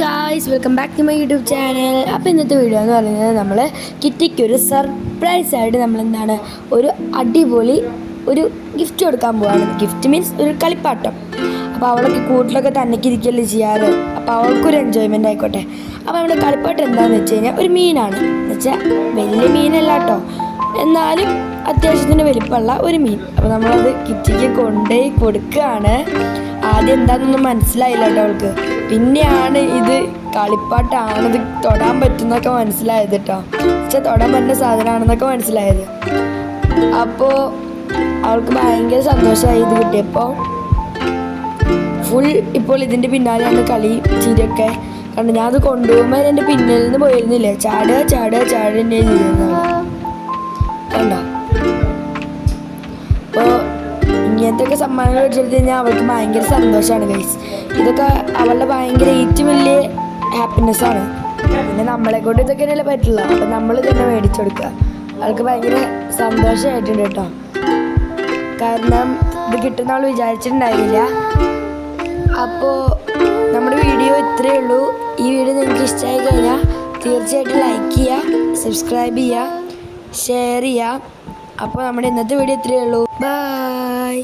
Guys welcome back to my YouTube channel അപ്പോൾ ഇന്നത്തെ video എന്ന് പറയുന്നത് നമ്മൾ കിറ്റിക്ക് ഒരു സർപ്രൈസ് ആയിട്ട് നമ്മൾ എന്താണ് ഒരു അടിപൊളി ഒരു ഗിഫ്റ്റ് കൊടുക്കാൻ പോവാണ്. ഗിഫ്റ്റ് മീൻസ് ഒരു കളിപ്പാട്ടം. അപ്പോൾ അവളൊക്കെ കൂട്ടിലൊക്കെ തന്നേക്ക് ഇരിക്കല്ലേ ചെയ്യാറ്? അപ്പോൾ അവൾക്കൊരു എൻജോയ്മെന്റ് ആയിക്കോട്ടെ. അപ്പോൾ നമ്മുടെ കളിപ്പാട്ടം എന്താണെന്ന് വെച്ച് കഴിഞ്ഞാൽ ഒരു മീനാണ്. എന്ന് വെച്ചാൽ വലിയ മീനല്ല കേട്ടോ എന്നാലും അത്യാവശ്യത്തിന് വലിപ്പമുള്ള ഒരു മീൻ. അപ്പോൾ നമ്മളത് കിറ്റിക്ക് കൊണ്ടുപോയി കൊടുക്കുകയാണ് ആദ്യം എന്താണെന്നൊന്നും മനസ്സിലായില്ല കേട്ടോ അവൾക്ക്. പിന്നെയാണ് ഇത് കളിപ്പാട്ടാണത് തൊടാൻ പറ്റുന്നൊക്കെ മനസ്സിലായത് കേട്ടോ പക്ഷെ തൊടാൻ പറ്റുന്ന സാധനമാണെന്നൊക്കെ മനസ്സിലായത്. അപ്പോൾ അവൾക്ക് ഭയങ്കര സന്തോഷമായി ഇത് കിട്ടിയപ്പോൾ ഫുൾ ഇപ്പോൾ ഇതിന്റെ പിന്നാലെയാണ് കളി ചിരിയൊക്കെ. കാരണം ഞാൻ അത് കൊണ്ടുപോകുമ്പോൾ എന്റെ പിന്നിൽ നിന്ന് പോയിരുന്നില്ലേ? ചാടുക ചാടുക ചാടുക തന്നെ ചെയ്യുന്നത് ഇങ്ങനത്തെ ഒക്കെ സമ്മാനങ്ങൾ മേടിച്ചെടുത്ത് കഴിഞ്ഞാൽ അവൾക്ക് ഭയങ്കര സന്തോഷമാണ് ഗൈസ് ഇതൊക്കെ അവളുടെ ഭയങ്കര ഏറ്റവും വലിയ ഹാപ്പിനെസ് ആണ്. പിന്നെ നമ്മളെ കൊണ്ട് ഇതൊക്കെ അല്ലേ പറ്റില്ല അപ്പം നമ്മൾ തന്നെ മേടിച്ചു കൊടുക്കുക. അവൾക്ക് ഭയങ്കര സന്തോഷമായിട്ടുണ്ട് കേട്ടോ. കാരണം ഇത് കിട്ടുന്ന ആൾ വിചാരിച്ചിട്ടുണ്ടായിരുന്നില്ല. അപ്പോൾ നമ്മുടെ വീഡിയോ ഇത്രയേ ഉള്ളൂ. ഈ വീഡിയോ നിങ്ങൾക്ക് ഇഷ്ടമായി കഴിഞ്ഞാൽ തീർച്ചയായിട്ടും ലൈക്ക് ചെയ്യുക സബ്സ്ക്രൈബ് ചെയ്യുക ഷെയർ ചെയ്യുക. അപ്പോൾ നമ്മുടെ ഇന്നത്തെ വീഡിയോ ഇത്രയേ ഉള്ളൂ. ബൈ